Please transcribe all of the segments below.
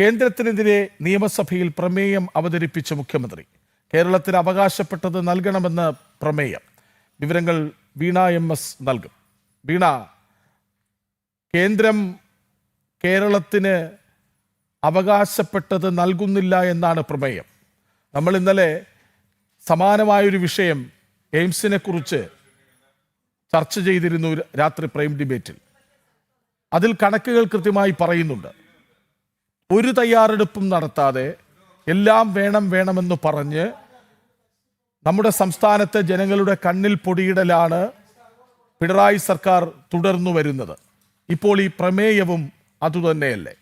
കേന്ദ്രത്തിനെതിരെ നിയമസഭയിൽ പ്രമേയം അവതരിപ്പിച്ച മുഖ്യമന്ത്രി. കേരളത്തിന് അവകാശപ്പെട്ടത് നൽകണമെന്ന് പ്രമേയം. വിവരങ്ങൾ വീണ എം എസ് നൽകും. വീണ കേന്ദ്രം കേരളത്തിന് അവകാശപ്പെട്ടത് നൽകുന്നില്ല എന്നാണ് പ്രമേയം. നമ്മൾ ഇന്നലെ സമാനമായൊരു വിഷയം എയിംസിനെ കുറിച്ച് ചർച്ച ചെയ്തിരുന്നു രാത്രി പ്രൈം ഡിബേറ്റിൽ. അതിൽ കണക്കുകൾ കൃത്യമായി പറയുന്നുണ്ട്. ഒരു തയ്യാറെടുപ്പും നടത്താതെ എല്ലാം വേണം വേണമെന്ന് പറഞ്ഞ് നമ്മുടെ സംസ്ഥാനത്തെ ജനങ്ങളുടെ കണ്ണിൽ പൊടിയിടലാണ് പിണറായി സർക്കാർ തുടർന്നു വരുന്നത്. ഇപ്പോൾ ഈ പ്രമേയവും അതുതന്നെയല്ലേ?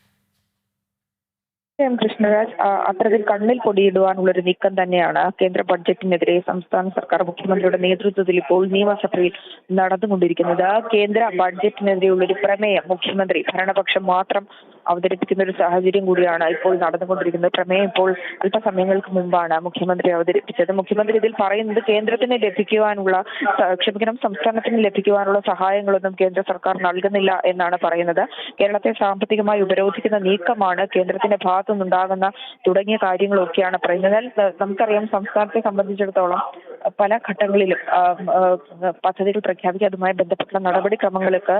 എം കൃഷ്ണരാജ് അത്തരത്തിൽ കണ്ണിൽ പൊടിയിടുവാനുള്ള ഒരു നീക്കം തന്നെയാണ് കേന്ദ്ര ബഡ്ജറ്റിനെതിരെ സംസ്ഥാന സർക്കാർ മുഖ്യമന്ത്രിയുടെ നേതൃത്വത്തിൽ ഇപ്പോൾ നിയമസഭയിൽ നടന്നുകൊണ്ടിരിക്കുന്നത്. കേന്ദ്ര ബഡ്ജറ്റിനെതിരെയുള്ള ഒരു പ്രമേയം മുഖ്യമന്ത്രി ഭരണപക്ഷം മാത്രം അവതരിപ്പിക്കുന്ന ഒരു സാഹചര്യം കൂടിയാണ് ഇപ്പോൾ നടന്നുകൊണ്ടിരിക്കുന്നത്. പ്രമേയം ഇപ്പോൾ അല്പസമയങ്ങൾക്ക് മുമ്പാണ് മുഖ്യമന്ത്രി അവതരിപ്പിച്ചത്. മുഖ്യമന്ത്രി ഇതിൽ പറയുന്നത് കേന്ദ്രത്തിന് ലഭിക്കുവാനുള്ള ക്ഷമിക്കണം സംസ്ഥാനത്തിന് ലഭിക്കുവാനുള്ള സഹായങ്ങളൊന്നും കേന്ദ്ര സർക്കാർ നൽകുന്നില്ല എന്നാണ് പറയുന്നത്. കേരളത്തെ സാമ്പത്തികമായി ഉപരോധിക്കുന്ന നീക്കമാണ് കേന്ദ്രത്തിന്റെ ഭാഗത്തുനിന്നുണ്ടാകുന്ന തുടങ്ങിയ കാര്യങ്ങളൊക്കെയാണ് പറയുന്നത്. നമുക്കറിയാം സംസ്ഥാനത്തെ സംബന്ധിച്ചിടത്തോളം പല ഘട്ടങ്ങളിലും പദ്ധതികൾ പ്രഖ്യാപിക്കുക അതുമായി ബന്ധപ്പെട്ട നടപടിക്രമങ്ങൾക്ക്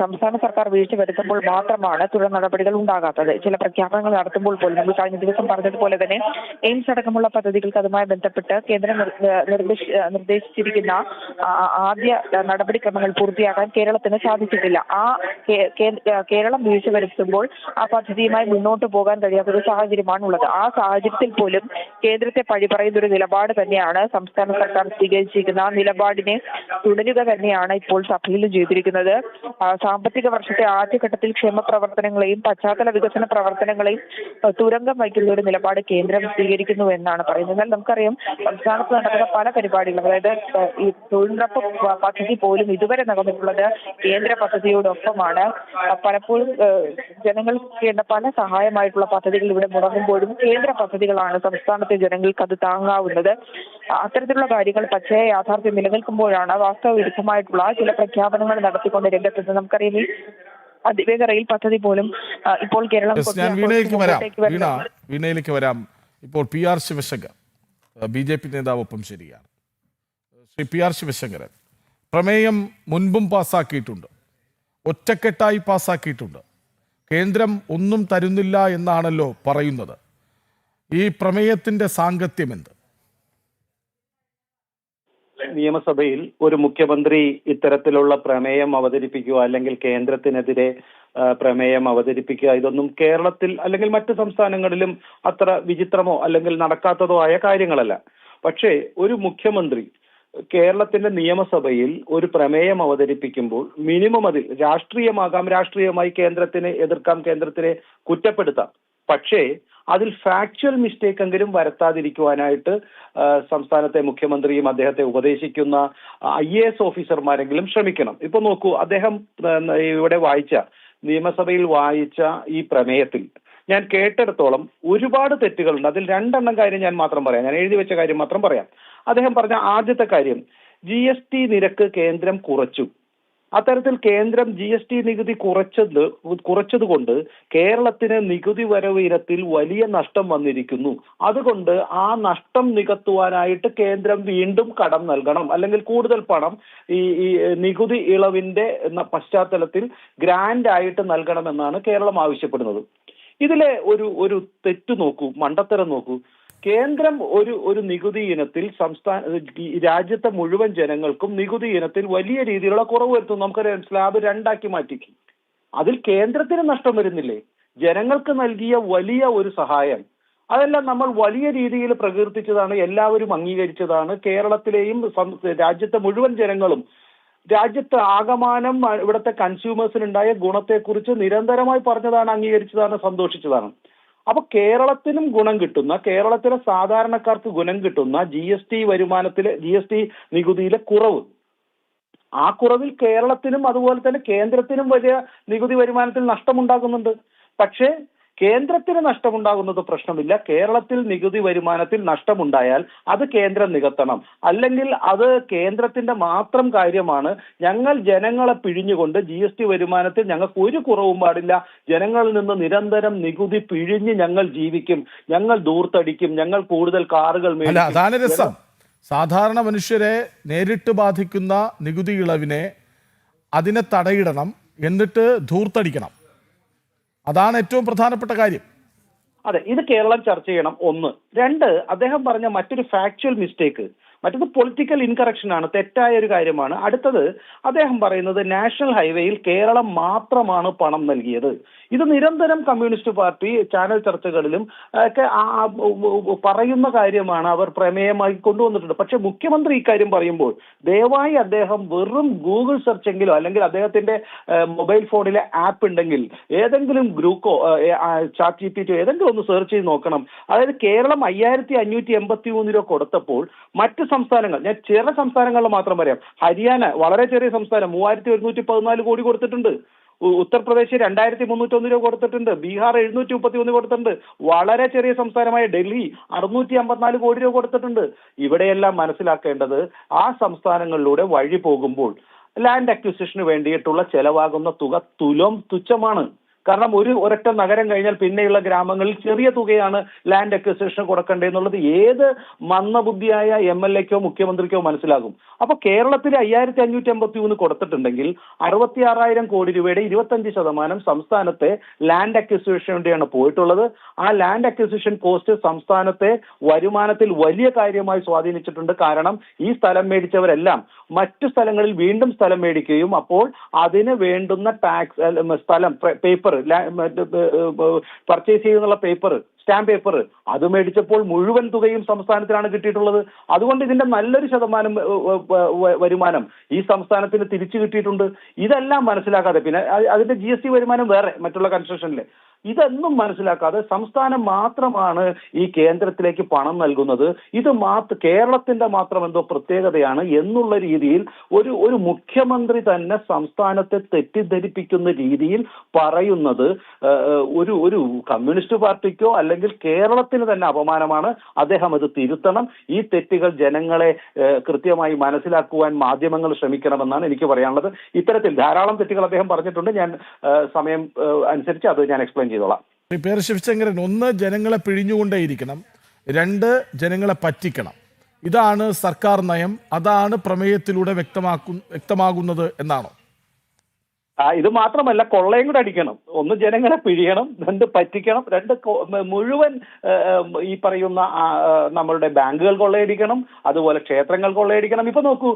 സംസ്ഥാന സർക്കാർ വീഴ്ച വരുത്തുമ്പോൾ മാത്രമാണ് തുടർ നടപടികൾ ഉണ്ടാകാത്തത്. ചില പ്രഖ്യാപനങ്ങൾ നടത്തുമ്പോൾ പോലും നമ്മൾ കഴിഞ്ഞ ദിവസം പറഞ്ഞതുപോലെ തന്നെ എയിംസ് അടക്കമുള്ള പദ്ധതികൾക്ക് അതുമായി ബന്ധപ്പെട്ട് കേന്ദ്രം നിർദ്ദേശ നിർദ്ദേശിച്ചിരിക്കുന്ന ആദ്യ നടപടിക്രമങ്ങൾ പൂർത്തിയാക്കാൻ കേരളത്തിന് സാധിച്ചിട്ടില്ല. ആ കേരളം വീഴ്ച വരുത്തുമ്പോൾ ആ പദ്ധതിയുമായി മുന്നോട്ട് പോകാൻ കഴിയാത്ത ഒരു സാഹചര്യമാണ് ഉള്ളത് ആ സാഹചര്യത്തിൽ പോലും കേന്ദ്രത്തെ പഴി പറയുന്ന ഒരു നിലപാട് തന്നെയാണ് സംസ്ഥാന സർക്കാർ സ്വീകരിച്ചിരിക്കുന്ന ആ നിലപാടിനെ തുടരുക തന്നെയാണ് ഇപ്പോൾ സഭയിൽ ചെയ്തിരിക്കുന്നത്. സാമ്പത്തിക വർഷത്തെ ആദ്യഘട്ടത്തിൽ ക്ഷേമ പ്രവർത്തനങ്ങളെയും പശ്ചാത്തല വികസന പ്രവർത്തനങ്ങളെയും തുരങ്കം വയ്ക്കുന്ന ഒരു നിലപാട് കേന്ദ്രം സ്വീകരിക്കുന്നു എന്നാണ് പറയുന്നത്. എന്നാൽ നമുക്കറിയാം സംസ്ഥാനത്ത് നടക്കുന്ന പല പരിപാടികളും അതായത് ഈ തൊഴിലുറപ്പ് പദ്ധതി പോലും ഇതുവരെ നടന്നിട്ടുള്ളത് കേന്ദ്ര പദ്ധതിയോടൊപ്പമാണ്. പലപ്പോഴും ജനങ്ങൾക്ക് വേണ്ട പല സഹായമായിട്ടുള്ള പദ്ധതികൾ ഇവിടെ മുടങ്ങുമ്പോഴും കേന്ദ്ര പദ്ധതികളാണ് സംസ്ഥാനത്തെ ജനങ്ങൾക്ക് അത് താങ്ങാവുന്നത്. അത്തരത്തിലുള്ള കാര്യങ്ങൾ പക്ഷേ യാഥാർത്ഥ്യം നിലനിൽക്കുമ്പോഴാണ് വാസ്തവ വിരുദ്ധമായിട്ടുള്ള ചില പ്രഖ്യാപനങ്ങൾ നടത്തിക്കൊണ്ട് രംഗത്തെത്തുന്നത്. നമുക്കറിയാം ഈ അതിവേഗ റെയിൽ പദ്ധതി പോലും ഇപ്പോൾ കേരളം വീണയിലേക്ക് വരാം. വീണ വീണയിലേക്ക് വരാം. ഇപ്പോൾ P R Sivasankar B J P നേതാവൊപ്പം ശരിയാണ് ശ്രീ പി ആർ ശിവശങ്കരൻ പ്രമേയം മുൻപും പാസ്സാക്കിയിട്ടുണ്ട് ഒറ്റക്കെട്ടായി പാസ്സാക്കിയിട്ടുണ്ട് കേന്ദ്രം ഒന്നും തരുന്നില്ല എന്നാണല്ലോ പറയുന്നത്. ഈ പ്രമേയത്തിന്റെ സാങ്കത്യം എന്ത് നിയമസഭയിൽ ഒരു മുഖ്യമന്ത്രി ഇത്തരത്തിലുള്ള പ്രമേയം അവതരിപ്പിക്കുക അല്ലെങ്കിൽ കേന്ദ്രത്തിനെതിരെ പ്രമേയം അവതരിപ്പിക്കുക ഇതൊന്നും കേരളത്തിൽ അല്ലെങ്കിൽ മറ്റ് സംസ്ഥാനങ്ങളിലും അത്ര വിചിത്രമോ അല്ലെങ്കിൽ നടക്കാത്തതോ ആയ കാര്യങ്ങളല്ല. പക്ഷേ ഒരു മുഖ്യമന്ത്രി കേരളത്തിന്റെ നിയമസഭയിൽ ഒരു പ്രമേയം അവതരിപ്പിക്കുമ്പോൾ മിനിമം അതിൽ രാഷ്ട്രീയമാകാം രാഷ്ട്രീയമായി കേന്ദ്രത്തിനെ എതിർക്കാം കേന്ദ്രത്തിനെ കുറ്റപ്പെടുത്താം. പക്ഷേ അതിൽ ഫാക്ച്വൽ മിസ്റ്റേക്ക് എങ്കിലും വരുത്താതിരിക്കുവാനായിട്ട് സംസ്ഥാനത്തെ മുഖ്യമന്ത്രിയും അദ്ദേഹത്തെ ഉപദേശിക്കുന്ന ഐ എ എസ് ഓഫീസർമാരെങ്കിലും ശ്രമിക്കണം. ഇപ്പൊ നോക്കൂ അദ്ദേഹം ഇവിടെ വായിച്ച നിയമസഭയിൽ വായിച്ച ഈ പ്രമേയത്തിൽ ഞാൻ കേട്ടിടത്തോളം ഒരുപാട് തെറ്റുകളുണ്ട്. അതിൽ രണ്ടെണ്ണം കാര്യം ഞാൻ മാത്രം പറയാം. ഞാൻ എഴുതി വെച്ച കാര്യം മാത്രം പറയാം. അദ്ദേഹം പറഞ്ഞ ആദ്യത്തെ കാര്യം ജി നിരക്ക് കേന്ദ്രം കുറച്ചു. അത്തരത്തിൽ കേന്ദ്രം ജി എസ് ടി നികുതി കുറച്ചത് കുറച്ചതുകൊണ്ട് കേരളത്തിന് നികുതി വരവ് ഇനത്തിൽ വലിയ നഷ്ടം വന്നിരിക്കുന്നു. അതുകൊണ്ട് ആ നഷ്ടം നികത്തുവാനായിട്ട് കേന്ദ്രം വീണ്ടും കടം നൽകണം. അല്ലെങ്കിൽ കൂടുതൽ പണം ഈ ഈ നികുതി ഇളവിന്റെ പശ്ചാത്തലത്തിൽ ഗ്രാൻഡ് ആയിട്ട് നൽകണമെന്നാണ് കേരളം ആവശ്യപ്പെടുന്നത്. ഇതിലെ ഒരു ഒരു തെറ്റ് നോക്കൂ മണ്ടത്തരം നോക്കൂ. കേന്ദ്രം ഒരു ഒരു നികുതി ഇനത്തിൽ സംസ്ഥാന രാജ്യത്തെ മുഴുവൻ ജനങ്ങൾക്കും നികുതി ഇനത്തിൽ വലിയ രീതിയിലുള്ള കുറവ് വരുത്തും. നമുക്കറിയാം സ്ലാബ് രണ്ടാക്കി മാറ്റി അതിൽ കേന്ദ്രത്തിന് നഷ്ടം വരുന്നില്ലേ? ജനങ്ങൾക്ക് നൽകിയ വലിയ ഒരു സഹായം. അതെല്ലാം നമ്മൾ വലിയ രീതിയിൽ പ്രകീർത്തിച്ചതാണ് എല്ലാവരും അംഗീകരിച്ചതാണ്. കേരളത്തിലെയും രാജ്യത്തെ മുഴുവൻ ജനങ്ങളും രാജ്യത്തെ ആകമാനം ഇവിടുത്തെ കൺസ്യൂമേഴ്സിനുണ്ടായ ഗുണത്തെക്കുറിച്ച് നിരന്തരമായി പറഞ്ഞതാണ് അംഗീകരിച്ചതാണ് സന്തോഷിച്ചതാണ്. അപ്പൊ കേരളത്തിനും ഗുണം കിട്ടുന്ന കേരളത്തിലെ സാധാരണക്കാർക്ക് ഗുണം കിട്ടുന്ന ജി എസ് ടി വരുമാനത്തിലെ ജി എസ് ടി നികുതിയിലെ കുറവ്. ആ കുറവിൽ കേരളത്തിനും അതുപോലെ തന്നെ കേന്ദ്രത്തിനും വലിയ നികുതി വരുമാനത്തിൽ നഷ്ടമുണ്ടാകുന്നുണ്ട്. പക്ഷേ കേന്ദ്രത്തിന് നഷ്ടമുണ്ടാകുന്നത് പ്രശ്നമില്ല. കേരളത്തിൽ നികുതി വരുമാനത്തിൽ നഷ്ടമുണ്ടായാൽ അത് കേന്ദ്രം നികത്തണം. അല്ലെങ്കിൽ അത് കേന്ദ്രത്തിന്റെ മാത്രം കാര്യമാണ്. ഞങ്ങൾ ജനങ്ങളെ പിഴിഞ്ഞുകൊണ്ട് ജി എസ് ടി വരുമാനത്തിൽ ഞങ്ങൾക്ക് ഒരു കുറവും പാടില്ല. ജനങ്ങളിൽ നിന്ന് നിരന്തരം നികുതി പിഴിഞ്ഞ് ഞങ്ങൾ ജീവിക്കും. ഞങ്ങൾ ദൂർത്തടിക്കും. ഞങ്ങൾ കൂടുതൽ കാറുകൾ മേടിക്കും. സാധാരണ മനുഷ്യരെ നേരിട്ട് ബാധിക്കുന്ന നികുതി ഇളവിനെ അതിനെ തടയിടണം. എന്നിട്ട് ധൂർത്തടിക്കണം അതാണ് ഏറ്റവും പ്രധാനപ്പെട്ട കാര്യം. അതെ ഇത് കേരളം ചർച്ച ചെയ്യണം. ഒന്ന്. രണ്ട് അദ്ദേഹം പറഞ്ഞ മറ്റൊരു ഫാക്ച്വൽ മിസ്റ്റേക്ക് മറ്റൊന്ന് പൊളിറ്റിക്കൽ ഇൻകറക്ഷൻ ആണ് തെറ്റായ ഒരു കാര്യമാണ്. അടുത്തത് അദ്ദേഹം പറയുന്നത് നാഷണൽ ഹൈവേയിൽ കേരളം മാത്രമാണ് പണം നൽകിയത്. ഇത് നിരന്തരം കമ്മ്യൂണിസ്റ്റ് പാർട്ടി ചാനൽ ചർച്ചകളിലും ഒക്കെ പറയുന്ന കാര്യമാണ് അവർ പ്രമേയമായി കൊണ്ടുവന്നിട്ടുണ്ട്. പക്ഷെ മുഖ്യമന്ത്രി ഇക്കാര്യം പറയുമ്പോൾ ദയവായി അദ്ദേഹം വെറും ഗൂഗിൾ സെർച്ച് എങ്കിലോ അല്ലെങ്കിൽ അദ്ദേഹത്തിന്റെ മൊബൈൽ ഫോണിലെ ആപ്പ് ഉണ്ടെങ്കിൽ ഏതെങ്കിലും Grok chat G P T ഏതെങ്കിലും ഒന്ന് സെർച്ച് ചെയ്ത് നോക്കണം. അതായത് കേരളം അയ്യായിരത്തി അഞ്ഞൂറ്റി എൺപത്തി മൂന്ന് രൂപ കൊടുത്തപ്പോൾ മറ്റ് സംസ്ഥാനങ്ങൾ. ഞാൻ ചെറിയ സംസ്ഥാനങ്ങളിൽ മാത്രം പറയാം. ഹരിയാന വളരെ ചെറിയ സംസ്ഥാനം. മൂവായിരത്തി ഒരുന്നൂറ്റി പതിനാല് കോടി കൊടുത്തിട്ടുണ്ട്. ഉത്തർപ്രദേശ് രണ്ടായിരത്തി മുന്നൂറ്റി ഒന്ന് രൂപ കൊടുത്തിട്ടുണ്ട്. ബീഹാർ എഴുന്നൂറ്റി മുപ്പത്തി ഒന്ന് കൊടുത്തിട്ടുണ്ട്. വളരെ ചെറിയ സംസ്ഥാനമായ ഡൽഹി അറുന്നൂറ്റി അമ്പത്തിനാല് കോടി രൂപ കൊടുത്തിട്ടുണ്ട്. ഇവിടെയെല്ലാം മനസ്സിലാക്കേണ്ടത് ആ സംസ്ഥാനങ്ങളിലൂടെ വഴി പോകുമ്പോൾ ലാൻഡ് അക്വിസിഷന് വേണ്ടിയിട്ടുള്ള ചെലവാകുന്ന തുക തുലം തുച്ഛമാണ്. കാരണം ഒരു ഒരൊറ്റ നഗരം കഴിഞ്ഞാൽ പിന്നെയുള്ള ഗ്രാമങ്ങളിൽ ചെറിയ തുകയാണ് ലാൻഡ് അക്വിസിഷൻ കൊടുക്കേണ്ടതെന്നുള്ളത് ഏത് മന്ദബുദ്ധിയായ എം എൽ എക്കോ മുഖ്യമന്ത്രിക്കോ മനസ്സിലാകും. അപ്പൊ കേരളത്തിൽ അയ്യായിരത്തി അഞ്ഞൂറ്റി അമ്പത്തി മൂന്ന് കൊടുത്തിട്ടുണ്ടെങ്കിൽ അറുപത്തി ആറായിരം കോടി രൂപയുടെ ഇരുപത്തഞ്ച് ശതമാനം സംസ്ഥാനത്തെ ലാൻഡ് അക്വിസിഷന് വേണ്ടിയാണ് പോയിട്ടുള്ളത്. ആ ലാൻഡ് അക്വിസിഷൻ കോസ്റ്റ് സംസ്ഥാനത്തെ വരുമാനത്തിൽ വലിയ കാര്യമായി സ്വാധീനിച്ചിട്ടുണ്ട്. കാരണം ഈ സ്ഥലം മേടിച്ചവരെല്ലാം മറ്റു സ്ഥലങ്ങളിൽ വീണ്ടും സ്ഥലം മേടിക്കുകയും അപ്പോൾ അതിന് വേണ്ടുന്ന ടാക്സ് സ്ഥലം പേപ്പർ പർച്ചേസ് ചെയ്യുന്നുള്ള പേപ്പർ സ്റ്റാമ്പ് പേപ്പർ അത് മേടിച്ചപ്പോൾ മുഴുവൻ തുകയും സംസ്ഥാനത്തിനാണ് കിട്ടിയിട്ടുള്ളത്. അതുകൊണ്ട് ഇതിന്റെ നല്ലൊരു ശതമാനം വരുമാനം ഈ സംസ്ഥാനത്തിന് തിരിച്ചു കിട്ടിയിട്ടുണ്ട്. ഇതെല്ലാം മനസ്സിലാക്കാതെ പിന്നെ അതിന്റെ ജി വരുമാനം വേറെ മറ്റുള്ള കൺസ്ട്രക്ഷനിൽ ഇതൊന്നും മനസ്സിലാക്കാതെ സംസ്ഥാനം മാത്രമാണ് ഈ കേന്ദ്രത്തിലേക്ക് പണം നൽകുന്നത്. ഇത് മാത്ര കേരളത്തിന്റെ മാത്രം എന്തോ പ്രത്യേകതയാണ് എന്നുള്ള രീതിയിൽ ഒരു ഒരു മുഖ്യമന്ത്രി തന്നെ സംസ്ഥാനത്തെ തെറ്റിദ്ധരിപ്പിക്കുന്ന രീതിയിൽ പറയുന്നത് ഒരു ഒരു കമ്മ്യൂണിസ്റ്റ് പാർട്ടിക്കോ അല്ലെങ്കിൽ കേരളത്തിന് തന്നെ അപമാനമാണ്. അദ്ദേഹം അത് തിരുത്തണം. ഈ തെറ്റുകൾ ജനങ്ങളെ കൃത്യമായി മനസ്സിലാക്കുവാൻ മാധ്യമങ്ങൾ ശ്രമിക്കണമെന്നാണ് എനിക്ക് പറയാനുള്ളത്. ഇത്തരത്തിൽ ധാരാളം തെറ്റുകൾ അദ്ദേഹം പറഞ്ഞിട്ടുണ്ട്. ഞാൻ സമയം അനുസരിച്ച് അത് ഞാൻ എക്സ്പ്ലെയിൻ ചെയ്തോളാം. പേര് ശിവശങ്കരൻ ഒന്ന് ജനങ്ങളെ പിഴിഞ്ഞുകൊണ്ടേയിരിക്കണം. രണ്ട് ജനങ്ങളെ പറ്റിക്കണം. ഇതാണ് സർക്കാർ നയം. അതാണ് പ്രമേയത്തിലൂടെ വ്യക്തമാക്കു വ്യക്തമാകുന്നത് എന്നാണോ? ആ ഇത് മാത്രമല്ല കൊള്ളയും കൂടെ അടിക്കണം. ഒന്ന് ജനങ്ങളെ പിഴിയണം രണ്ട് പറ്റിക്കണം രണ്ട് മുഴുവൻ ഈ പറയുന്ന നമ്മളുടെ ബാങ്കുകൾ കൊള്ളയടിക്കണം അതുപോലെ ക്ഷേത്രങ്ങൾ കൊള്ളയടിക്കണം. ഇപ്പൊ നോക്കൂ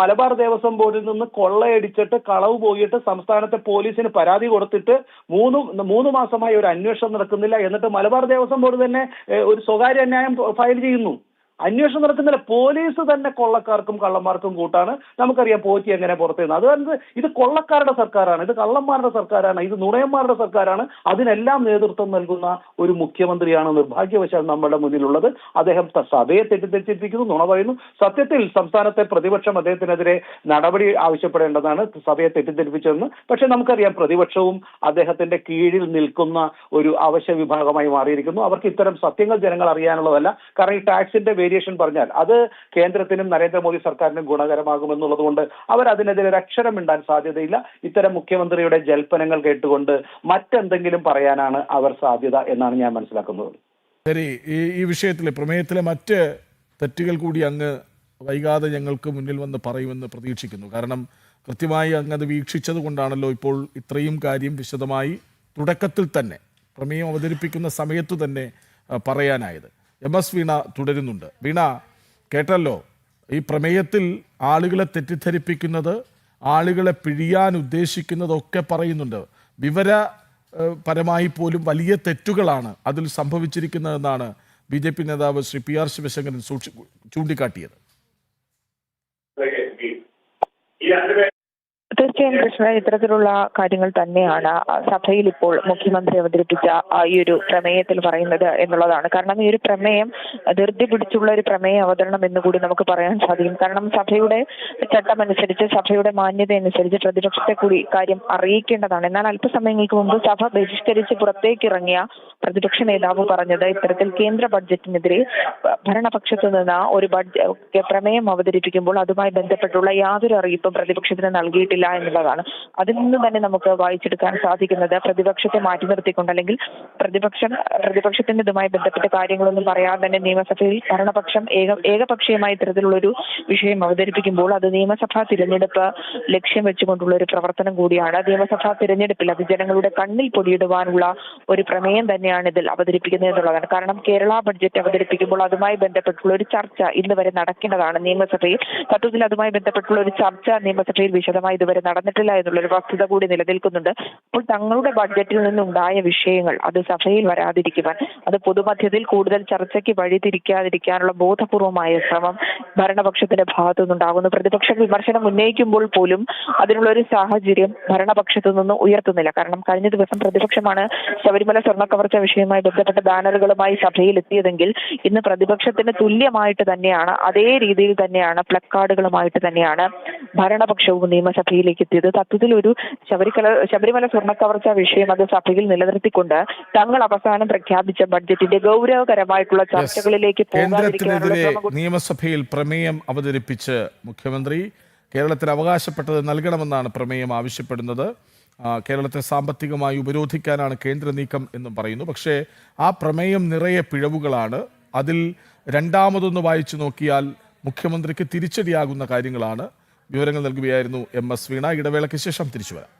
മലബാർ ദേവസ്വം ബോർഡിൽ നിന്ന് കൊള്ളയടിച്ചിട്ട് കളവ് പോയിട്ട് സംസ്ഥാനത്തെ പോലീസിന് പരാതി കൊടുത്തിട്ട് മൂന്ന് മൂന്ന് മാസമായി ഒരു അന്വേഷണം നടക്കുന്നില്ല. എന്നിട്ട് മലബാർ ദേവസ്വം ബോർഡ് തന്നെ ഒരു സ്വകാര്യ അന്യായം ഫയൽ ചെയ്യുന്നു. അന്വേഷണം നടക്കുന്നില്ല പോലീസ് തന്നെ കൊള്ളക്കാർക്കും കള്ളന്മാർക്കും കൂട്ടാണ്. നമുക്കറിയാം പോറ്റി എങ്ങനെ പുറത്തു നിന്ന്. അതുകൊണ്ട് ഇത് കൊള്ളക്കാരുടെ സർക്കാരാണ്. ഇത് കള്ളന്മാരുടെ സർക്കാരാണ്. ഇത് നുണയന്മാരുടെ സർക്കാരാണ്. അതിനെല്ലാം നേതൃത്വം നൽകുന്ന ഒരു മുഖ്യമന്ത്രിയാണ് നിർഭാഗ്യവശാൽ നമ്മുടെ മുന്നിലുള്ളത്. അദ്ദേഹം സഭയെ തെറ്റിദ്ധരിച്ചിരിക്കുന്നു നുണ പറയുന്നു. സത്യത്തിൽ സംസ്ഥാനത്തെ പ്രതിപക്ഷം അദ്ദേഹത്തിനെതിരെ നടപടി ആവശ്യപ്പെടേണ്ടതാണ്. സഭയെ തെറ്റിദ്ധരിപ്പിച്ചതെന്ന്. പക്ഷെ നമുക്കറിയാം പ്രതിപക്ഷവും അദ്ദേഹത്തിന്റെ കീഴിൽ നിൽക്കുന്ന ഒരു അവശ്യ വിഭാഗമായി മാറിയിരിക്കുന്നു. അവർക്ക് ഇത്തരം സത്യങ്ങൾ ജനങ്ങൾ അറിയാനുള്ളതല്ല. കാരണം ഈ ടാക്സിന്റെ വേരിയേഷൻ പറഞ്ഞാൽ അത് കേന്ദ്രത്തിനും നരേന്ദ്രമോദി സർക്കാരിനും ഗുണകരമാകുമെന്നുള്ളതുകൊണ്ട് അവർ അതിനെതിരെ അക്ഷരം മിണ്ടാൻ സാധ്യതയില്ല. ഇത്തരം മുഖ്യമന്ത്രിയുടെ ജൽപ്പനങ്ങൾ കേട്ടുകൊണ്ട് മറ്റെന്തെങ്കിലും പറയാനാണ് അവർ സാധ്യത എന്നാണ് ഞാൻ മനസ്സിലാക്കുന്നത്. ശരി ഈ ഈ വിഷയത്തിലെ പ്രമേയത്തിലെ മറ്റ് തെറ്റുകൾ കൂടി അങ്ങ് വൈകാതെ ഞങ്ങൾക്ക് മുന്നിൽ വന്ന് പറയുമെന്ന് പ്രതീക്ഷിക്കുന്നു. കാരണം കൃത്യമായി അങ്ങ് അത് വീക്ഷിച്ചത് കൊണ്ടാണല്ലോ ഇപ്പോൾ ഇത്രയും കാര്യം വിശദമായി തുടക്കത്തിൽ തന്നെ പ്രമേയം അവതരിപ്പിക്കുന്ന സമയത്തു തന്നെ പറയാനായത്. എം എസ് വീണ തുടരുന്നുണ്ട്. വീണ കേട്ടല്ലോ? ഈ പ്രമേയത്തിൽ ആളുകളെ തെറ്റിദ്ധരിപ്പിക്കുന്നത് ആളുകളെ പിഴിയാൻ ഉദ്ദേശിക്കുന്നതൊക്കെ പറയുന്നുണ്ട്. വിവര പരമായി പോലും വലിയ തെറ്റുകളാണ് അതിൽ സംഭവിച്ചിരിക്കുന്നതെന്നാണ് ബി ജെ പി നേതാവ് ശ്രീ പി ആർ ശിവശങ്കരൻ സൂക്ഷി ചൂണ്ടിക്കാട്ടിയത്. തീർച്ചയായും കൃഷ്ണ ഇത്തരത്തിലുള്ള കാര്യങ്ങൾ തന്നെയാണ് സഭയിൽ ഇപ്പോൾ മുഖ്യമന്ത്രി അവതരിപ്പിച്ച ഈ ഒരു പ്രമേയത്തിൽ പറയുന്നത് എന്നുള്ളതാണ്. കാരണം ഈ ഒരു പ്രമേയം ധൃതി പിടിച്ചുള്ള ഒരു പ്രമേയ അവതരണം എന്ന് കൂടി നമുക്ക് പറയാൻ സാധിക്കും. കാരണം സഭയുടെ ചട്ടം അനുസരിച്ച് സഭയുടെ മാന്യത അനുസരിച്ച് പ്രതിപക്ഷത്തെ കൂടി കാര്യം അറിയിക്കേണ്ടതാണ്. എന്നാൽ അല്പസമയങ്ങൾക്ക് മുമ്പ് സഭ ബഹിഷ്കരിച്ച് പുറത്തേക്ക് ഇറങ്ങിയ പ്രതിപക്ഷ നേതാവ് പറഞ്ഞത് ഇത്തരത്തിൽ കേന്ദ്ര ബഡ്ജറ്റിനെതിരെ ഭരണപക്ഷത്തു നിന്ന് ഒരു ബഡ്ജറ്റ് പ്രമേയം അവതരിപ്പിക്കുമ്പോൾ അതുമായി ബന്ധപ്പെട്ടുള്ള യാതൊരു അറിയിപ്പും പ്രതിപക്ഷത്തിന് നൽകിയിട്ടില്ല എന്നുള്ളതാണ്. അതിൽ നിന്ന് തന്നെ നമുക്ക് വായിച്ചെടുക്കാൻ സാധിക്കുന്നത് പ്രതിപക്ഷത്തെ മാറ്റി നിർത്തിക്കൊണ്ട് അല്ലെങ്കിൽ പ്രതിപക്ഷം പ്രതിപക്ഷത്തിന്റെ ഇതുമായി ബന്ധപ്പെട്ട കാര്യങ്ങളൊന്നും പറയാതെ തന്നെ നിയമസഭയിൽ ഭരണപക്ഷം ഏക ഏകപക്ഷീയമായ ഇത്തരത്തിലുള്ളൊരു വിഷയം അവതരിപ്പിക്കുമ്പോൾ അത് നിയമസഭാ തിരഞ്ഞെടുപ്പ് ലക്ഷ്യം വെച്ചുകൊണ്ടുള്ള ഒരു പ്രവർത്തനം കൂടിയാണ്. നിയമസഭാ തിരഞ്ഞെടുപ്പിൽ അത് ജനങ്ങളുടെ കണ്ണിൽ പൊടിയിടുവാനുള്ള ഒരു പ്രമേയം തന്നെയാണ് ഇതിൽ അവതരിപ്പിക്കുന്നത് എന്നുള്ളതാണ്. കാരണം കേരള ബഡ്ജറ്റ് അവതരിപ്പിക്കുമ്പോൾ അതുമായി ബന്ധപ്പെട്ടുള്ള ഒരു ചർച്ച ഇന്ന് വരെ നടക്കേണ്ടതാണ് നിയമസഭയിൽ. തത്വത്തിൽ അതുമായി ബന്ധപ്പെട്ടുള്ള ഒരു ചർച്ച നിയമസഭയിൽ വിശദമായി ഇതുവരെ നടന്നിട്ടില്ല എന്നുള്ളൊരു വസ്തുത കൂടി നിലനിൽക്കുന്നുണ്ട്. അപ്പോൾ തങ്ങളുടെ ബഡ്ജറ്റിൽ നിന്നുണ്ടായ വിഷയങ്ങൾ അത് സഭയിൽ വരാതിരിക്കുവാൻ അത് പൊതുമധ്യത്തിൽ കൂടുതൽ ചർച്ചയ്ക്ക് വഴിതിരിക്കാതിരിക്കാനുള്ള ബോധപൂർവമായ ശ്രമം ഭരണപക്ഷത്തിന്റെ ഭാഗത്തു നിന്നുണ്ടാകുന്നു പ്രതിപക്ഷ വിമർശനം ഉന്നയിക്കുമ്പോൾ പോലും അതിനുള്ള ഒരു സാഹചര്യം ഭരണപക്ഷത്തു നിന്ന് ഉയർത്തുന്നില്ല. കാരണം കഴിഞ്ഞ ദിവസം പ്രതിപക്ഷമാണ് ശബരിമല സ്വർണ കവർച്ച വിഷയവുമായി ബന്ധപ്പെട്ട ബാനറുകളുമായി സഭയിൽ എത്തിയതെങ്കിൽ ഇന്ന് പ്രതിപക്ഷത്തിന് തുല്യമായിട്ട് തന്നെയാണ് അതേ രീതിയിൽ തന്നെയാണ് പ്ലക്കാർഡുകളുമായിട്ട് തന്നെയാണ് ഭരണപക്ഷവും നിയമസഭയിലേക്ക് എത്തിയത്. തത്വത്തിൽ ഒരു ശബരിമല ശബരിമല സ്വർണ കവർച്ച വിഷയം അത് സഭയിൽ നിലനിർത്തിക്കൊണ്ട് തങ്ങൾ അവസാനം പ്രഖ്യാപിച്ച ബഡ്ജറ്റിന്റെ ഗൗരവകരമായിട്ടുള്ള ചർച്ചകളിലേക്ക് കേന്ദ്രത്തിനെതിരെ നിയമസഭയിൽ പ്രമേയം അവതരിപ്പിച്ച് മുഖ്യമന്ത്രി കേരളത്തിൽ അവകാശപ്പെട്ടത് നൽകണമെന്നാണ് പ്രമേയം ആവശ്യപ്പെടുന്നത്. കേരളത്തെ സാമ്പത്തികമായി ഉപരോധിക്കാനാണ് കേന്ദ്ര നീക്കം എന്നും പറയുന്നു. പക്ഷേ ആ പ്രമേയം നിറയെ പിഴവുകളാണ്. അതിൽ രണ്ടാമതൊന്ന് വായിച്ചു നോക്കിയാൽ മുഖ്യമന്ത്രിക്ക് തിരിച്ചടിയാകുന്ന കാര്യങ്ങളാണ്. വിവരങ്ങൾ നൽകുകയായിരുന്നു എം എസ് വീണ. ഇടവേളയ്ക്ക് ശേഷം തിരിച്ചു വരാം.